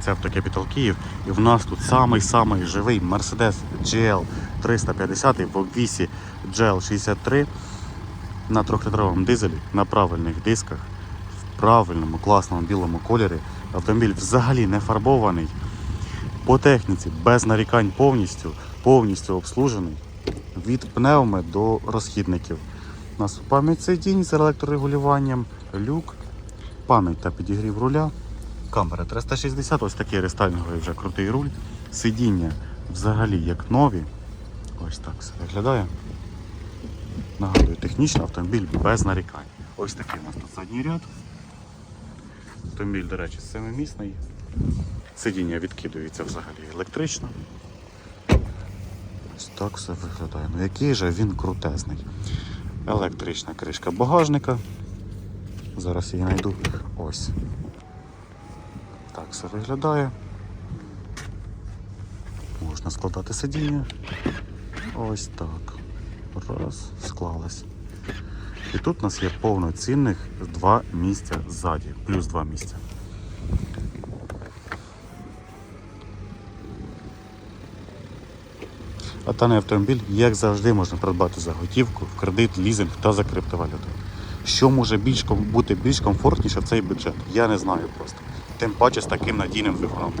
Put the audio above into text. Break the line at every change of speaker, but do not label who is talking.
Це автокапітал Київ. І в нас тут самий-самий живий Mercedes GL 350 в обвісі GL 63 на трьохлітровому дизелі на правильних дисках в правильному класному білому кольорі. Автомобіль взагалі не фарбований. По техніці без нарікань повністю, повністю обслужений від пневми до розхідників. У нас пам'ять сидінь з електрорегулюванням, люк, пам'ять та підігрів руля, камера 360, ось такий рестайлінговий вже крутий руль. Сидіння взагалі як нові. Ось так все виглядає. Нагадую, технічний автомобіль без нарікань. Ось такий у нас тут задній ряд. Автомобіль, до речі, семимісний. Сидіння відкидується взагалі електрично. Ось так все виглядає. Ну який же він крутезний. Електрична кришка багажника. Зараз її знайду. Ось. Так все виглядає. Можна складати сидіння. Ось так. Раз, склалось. І тут у нас є повноцінних два місця ззаді, плюс два місця. А даний автомобіль, як завжди, можна придбати за готівку, в кредит, лізинг та за криптовалюту. Що може більш бути більш комфортніше в цей бюджет? Я не знаю просто. Тим паче з таким надійним двигуном.